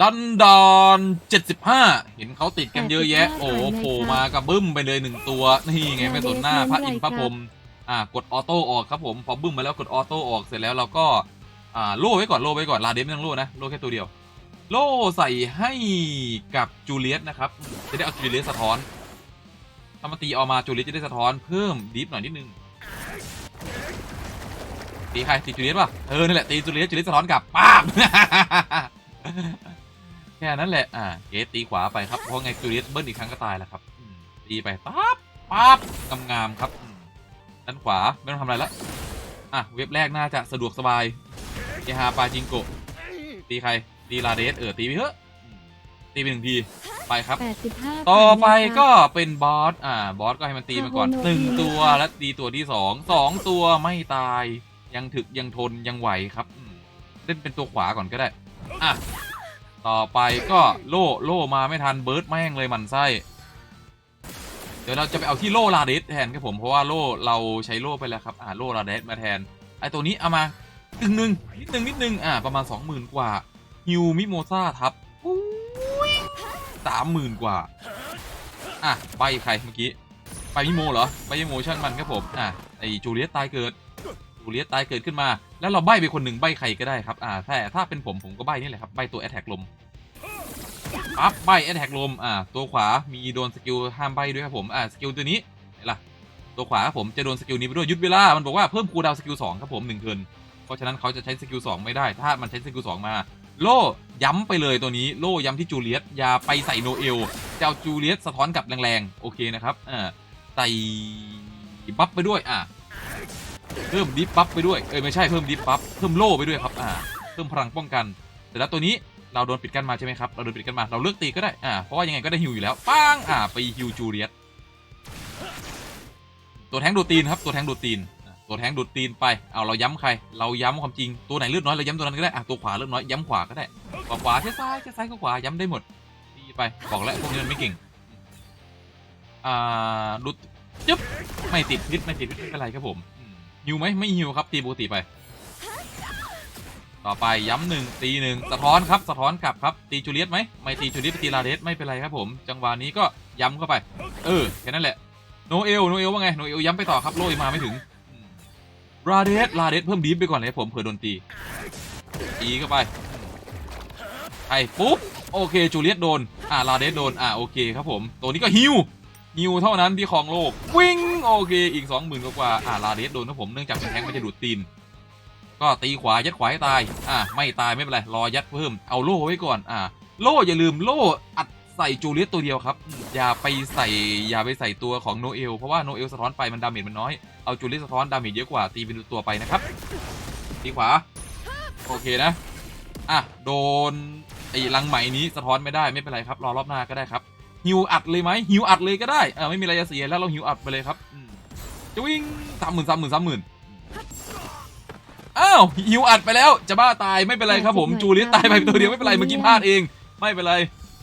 ดันดอน75เห็นเขาติดกันเยอะแยะ โอ้โหโผล่มากับบึ้มไปเลยหนึ่งตัว นี่ไงไม่สนหน้าพระอินทร์พระพรหมอ่ากดออโต้ออกครับผม พอบึ้มมาแล้วกดออโต้ออกเสร็จแล้วเราก็อ่าโล่ไว้ก่อนโล่ไว้ก่อนลาเดนไม่ต้องโล่นะโล่แค่ตัวเดียว โล่ใส่ให้กับจูเลียสนะครับ จะได้เอาจูเลียสสะท้อนถ้ามาตีออกมาจูเลียสจะได้สะท้อนเพิ่มดิฟหน่อยนิดนึงตีใครตีจูเลียสป่ะเออนั่นแหละตีจูเลียสจูเลียสสะท้อนกลับป้าบแค่นั้นแหละ อ่า เกตตีขวาไปครับ เพราะไงจูเลียสเบิ้ลอีกครั้งก็ตายแล้วครับอืมตีไปปั๊บปั๊บงามๆครับอืมด้านขวาไม่ต้องทำอะไรละอะ เว็บแรกน่าจะสะดวกสบายเอฮาปาจิงโกะตีใคร ตีลาเดสเออตีไปเถอะอืมตีไปหนึ่งทีไปครับ85ต่อไปผ่านเลยครับก็เป็นบอส อ่า บอสก็ให้มันตีมาก่อนคาโฮโนหนึ่งอีตัวและตีตัวที่สองสองตัวไม่ตาย ยังถึกยังทนยังไหวครับอืมเล่นเป็นตัวขวาก่อนก็ได้ อะ ต่อไปก็โล่โล่มาไม่ทันเบิร์ดแม่งเลยมันไส้เดี๋ยวเราจะไปเอาที่โล่ลาเดสแทนครับผมเพราะว่าโล่เราใช้โล่ไปแล้วครับอ่าโล่ลาเดสมาแทนไอตัวนี้เอามาตึงหนึ่งนิดหนึ่งนิดหนึ่งอ่าประมาณ20,000กว่าฮิวมิโมซาทับสามหมื่นกว่าอะใบใครเมื่อกี้ใบมิโมเหรอใบมิโมช่างมันครับผมอะไอจูเลียสตายเกิดจูเลียสตายเกิดขึ้นมา แล้วเราใบไปคนหนึ่งใบใครก็ได้ครับอ่าถ้าถ้าเป็นผมผมก็ใบนี่แหละครับใบตัวแอตแทกลม ปั๊บใบแอตแทกลมอ่าตัวขวามีโดนสกิลห้ามใบด้วยครับผมอ่าสกิลตัวนี้ไหนล่ะตัวขวาผมจะโดนสกิลนี้ไปด้วยยุดเวลา มันบอกว่าเพิ่มคูดาวสกิลสองครับผมหนึ่งเทิร์นเพราะฉะนั้นเขาจะใช้สกิลสองไม่ได้ ถ้ามันใช้สกิลสองมา โล่ย้ำไปเลยตัวนี้โล่ย้ำที่จูเลียสอย่าไปใส่โนเอลจะเอาจูเลียสสะท้อนกลับแรงๆโอเคนะครับอ่าใส่บัฟไปด้วยอ่าเพิ่มดิฟบัฟไปด้วยเอ้ยไม่ใช่เพิ่มดิฟบัฟเพิ่มโล่ไปด้วยครับอ่าเพิ่มพลังป้องกันแต่แล้วตัวนี้ เราโดนปิดกั้นมาใช่ไหมครับ เราโดนปิดกั้นมาเราเลือกตีก็ได้อ่าเพราะว่ายังไงก็ได้ฮิวอยู่แล้วปังอ่าไปฮิวจูเลียสตัวแทงดูตีนครับตัวแทงดูตีนตัวแทงดูตีนไปเอาเราย้ำใคร เราย้ำความจริงตัวไหนเลือดน้อยเราย้ำตัวนั้นก็ได้อะตัวขวาเลือดน้อยย้ำขวาก็ได้ขวาขวาแค่ซ้ายแค่ซ้ายก็ขวาย้ำได้หมดตีไปบอกแล้วพวกนี้มันไม่เก่งอ่าดูดจึ๊บไม่ติดพิษไม่ติดพิษไม่เป็นไรครับผมอืมฮิวไหมไม่ฮิวครับตีปกติไป ต่อไปย้ำหนึ่งตีหนึ่งสะท้อนครับสะท้อนกลับครับตีจูเลียสไหมไม่ตีจูเลียสไปตีลาเดสไม่เป็นไรครับผม จังหวะนี้ก็ย้ำเข้าไป เออแค่นั้นแหละโนเอลโนเอลว่าไงโนเอลย้ำไปต่อครับโลยมาไม่ถึงลาเดสลาเดสเพิ่มดีฟไปก่อนเลยผมเผื่อโดนตีตีเข้าไปไอ้ปุ๊บโอเคจูเลียสโดนอ่าลาเดสโดนอ่าโอเคครับผมตัวนี้ก็ฮิวฮิวเท่านั้นที่ครองโลกวิ่งโอเคอีก 20,000กว่าอ่าลาเดสโดนนะผมเนื่องจากเป็นแทงไม่จะดูดตีน ก็ตีขวายัดขวาให้ตาย อ่าไม่ตายไม่เป็นไรรอยัดเพิ่มเอาโล่ไว้ก่อน อ่า โล่อย่าลืมโล่อัดใส่จูเลียสตัวเดียวครับ อย่าไปใส่อย่าไปใส่ตัวของโนเอลเพราะว่าโนเอลสะท้อนไปมันดาเมจมันน้อย เอาจูเลียสสะท้อนดาเมจเยอะกว่าตีเป็นตัวไปนะครับ ตีขวา โอเคนะ อะโดนไอ้ลังไหมนี้สะท้อนไม่ได้ไม่เป็นไรครับ รอรอบหน้าก็ได้ครับฮิวอัดเลยไหมฮิวอัดเลยก็ได้อ่าไม่มีอะไรจะเสียแล้วเราฮิวอัดไปเลยครับจะวิ่งสามหมื่นสามหมื่นสามหมื่นาวฮิวอัดไปแล้ว จะบ้าตายไม่เป็นไรครับผมจูเลียสตายไปตัวเดียวไม่เป็นไรเมื่อกี้พลาดเอง ไม่เป็นไร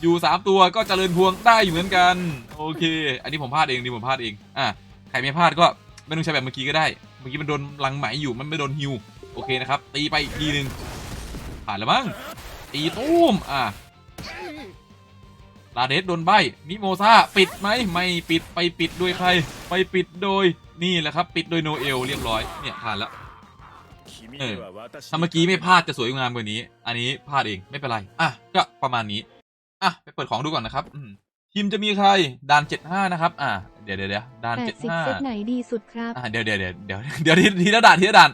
อยู่สามตัวก็เจริญพวงได้อยู่เหมือนกัน โอเค อันนี้ผมพลาดเองนี่ผมพลาดเองอะใครไม่พลาดก็ไม่ต้องใช้แบบเมื่อกี้ก็ได้ เมื่อกี้มันโดนลังไหมอยู่มันไม่โดนฮิวโอเคนะครับ ตีไปอีกทีหนึ่งผ่านแล้วมั้งตีตุ้มอะลาเดสโดนใบมิโมซาปิดไหมไม่ปิดไปปิดโดยใคร ไปปิดโดยนี่แหละครับ ปิดโดยโนเอลเรียบร้อยเนี่ยผ่านแล้ว เออถ้าเมื่อกี้ไม่พลาดจะสวยงามกว่านี้ อันนี้พลาดเองไม่เป็นไร อะ ก็ประมาณนี้ อะ ไปเปิดของดูก่อนนะครับ อืมทีมจะมีใครด่าน75นะครับ อะ เดี๋ยวเดี๋ยวเดี๋ยวด่าน80เซตไหนดีสุดครับ75อะ เดี๋ยวเดี๋ยวเดี๋ยวเดี๋ยวเดี๋ยวทีทีละด่านทีละด่าน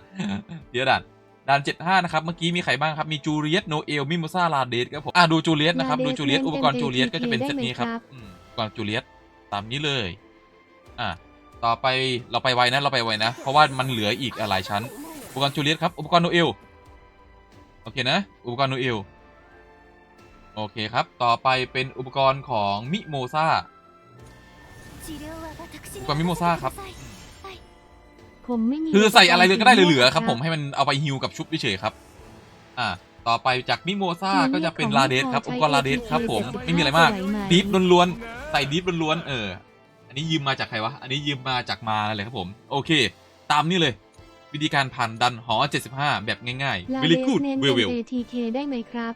ทีละด่านด่าน75นะครับ เมื่อกี้มีใครบ้างครับ มีจูเลียสโนเอล มิโมซาลาเดสครับผม อะ ดูจูเลียสนะครับ ดูจูเลียสอุปกรณ์จูเลียสก็จะเป็นเซตนี้ครับอืมอุปกรณ์จูเลียสตามนี้เลย อะ ต่อไปเราไปไวนะ เราไปไวนะ เพราะว่ามันเหลืออีกหลายชั้นอุ ปกรณ์จูเลียสครับ อุปกรณ์โนเอลโอเคนะ อุปกรณ์โนเอลโอเคครับ ต่อไปเป็นอุปกรณ์ของมิโมซากว่ามิโมซ่าครับ ผมไม่มีคือใส่อะไรเลยก็ได้เหลือๆครับคผรับมให้มันเอาไปฮิวกับชุบเฉยๆครับ อ่า ต่อไปจากมิโมซาก็จะเป็นลาเดสครับ อุปกรณ์ลาเดสครับ ผม ไม่มีอะไรมากดีฟล้วนๆ ใส่ดีฟล้วนๆ เออ อันนี้ยืมมาจากใครวะ อันนี้ยืมมาจากมาเลยครับผม โอเค ตามนี้เลย วิธีการผ่านดันหอ 75 แบบง่ายๆลา very เดส good เน้น well เป็น well ATK ได้ไหมครับ